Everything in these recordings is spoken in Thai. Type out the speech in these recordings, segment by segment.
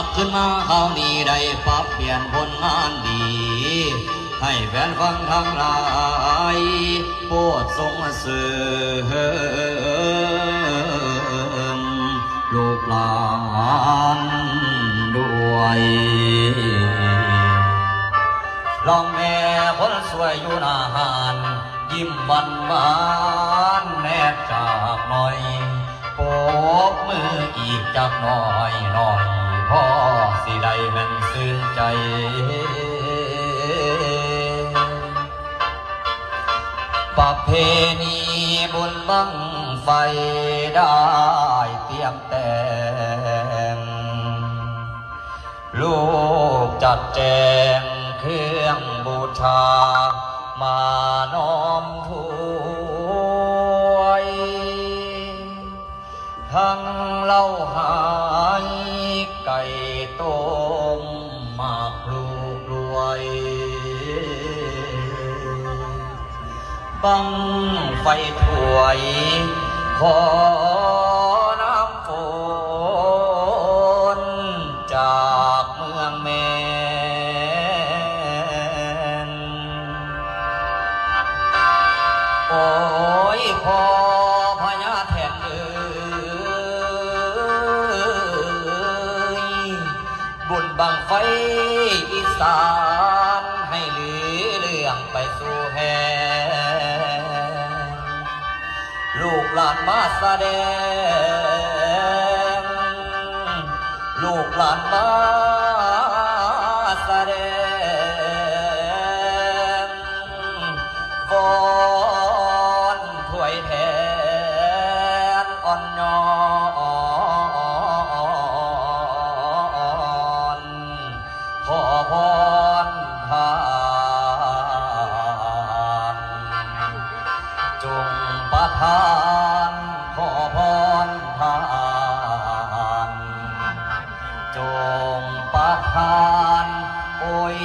ลับขึ้นมาคราวนี้ได้ปรับเปลี่ยนผลงานดี ให้แฟนฟังทั้งหลายโปรดทรงเสริมลูกหลานด้วยลองแม่คนสวยอยู่หนาหานยิ้มบันบานแนบจากหน่อยโปบมืออีกจากหน่อยหน่อย พ่อสิได้แมันซึ้งใจ ประเพณีบุญบังไฟได้เตรียมแต่งลูกจัดแจงเครื่องบูชา มาน้อมถวยทั้งเล้าหา ต้มหมากลูกรวยบังไฟถวยขอน้ำฝน บังไฟอีสานให้เหลือเรื่องไปสู่แหงลูกหลานมาแสดง ลูกหลานมาแสดง งประทานขอพรทานจงประทานโอ้ย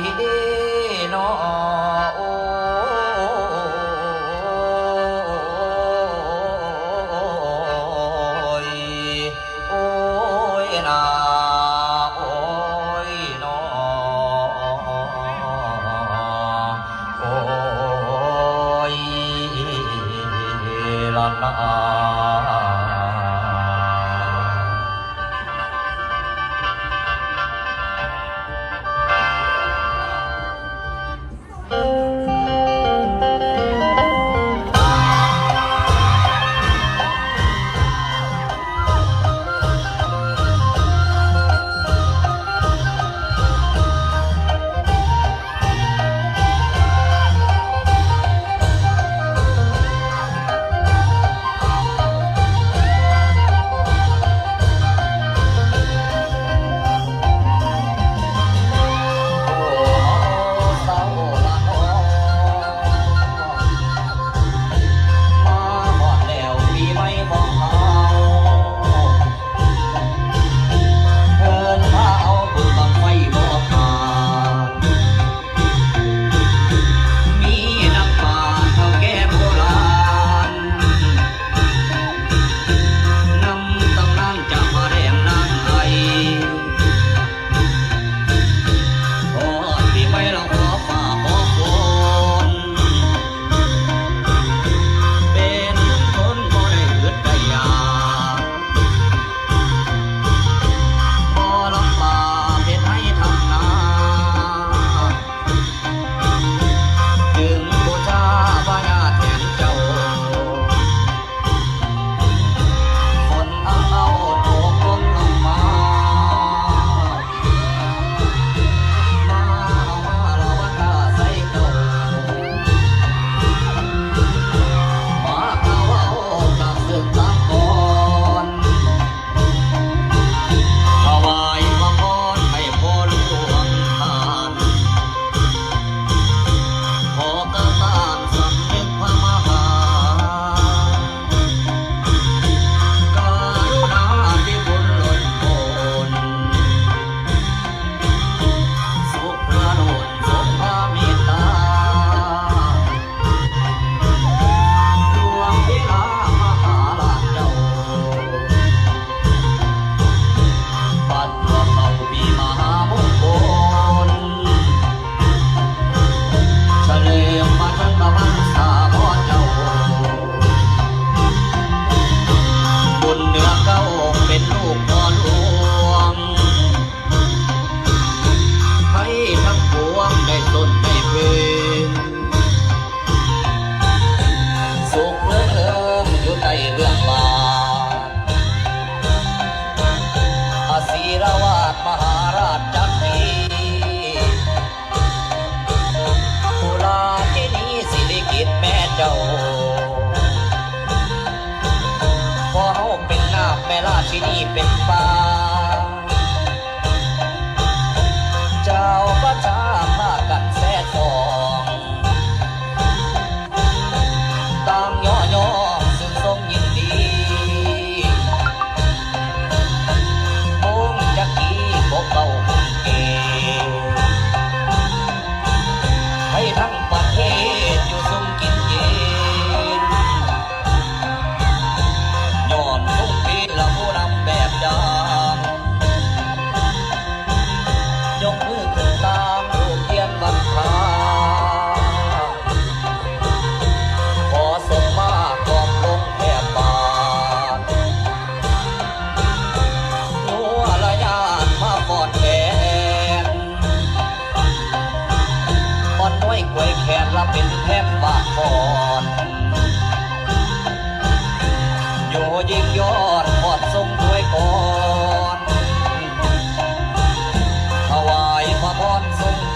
เป็นฟ้า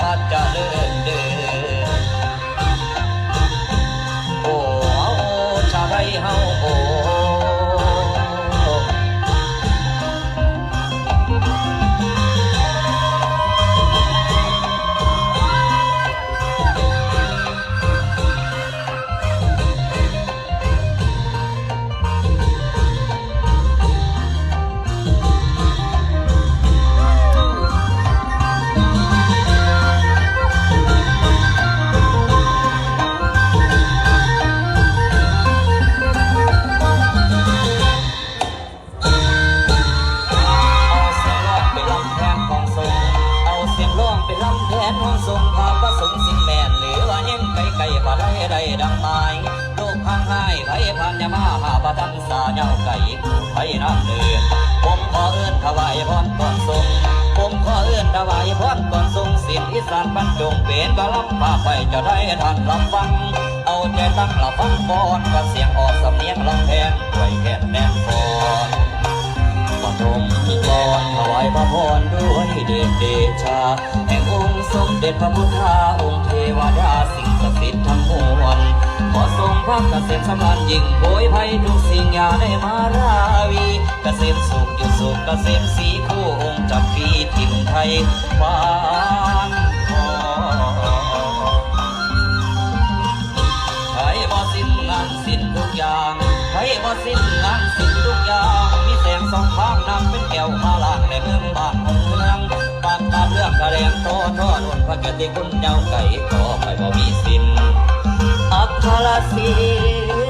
ทรงพระเจริญ ไก่ไก่บ่ได้ได้ดังหมายลูกข้างให้ไผพันยามาหาประทังสาเงาไก่ไผน้ำเนือผมขอเอื้อนถวายพรก่อนทรงผมขอเอื้อนถวายพรก่อนทรงเสียงอีสานบรรจงเป็นกะลำพาไปจะได้ทันรับฟัง เอาใจตั้งรับฟังก่อนก็เสียงออกสำเนียงลำแทนไว้แค่แน่นก่อน ปฐมกรถวายพระพรด้วยเดชเดชา แห่งองค์สมเด็จพระพุทธาองค์เทวดาสิ่งศักดิ์สิทธิ์ทั้งมวลขอทรงพระเกษมสำราญยิ่งโผยภัยทุกสิ่งอย่าได้มาราวีเกษมสุขอยู่สุขเกษมสีคู่องค์จักรีทิมไทยฟานทองไทยบ่สิ้นงานสิ้นทุกอย่างไทยบ่สิ้นงานสิ้น เรื่องกระแดทอดนพระกติคุณเจ้าไก่ก็ไปบ่มีสิ้นอัครศิล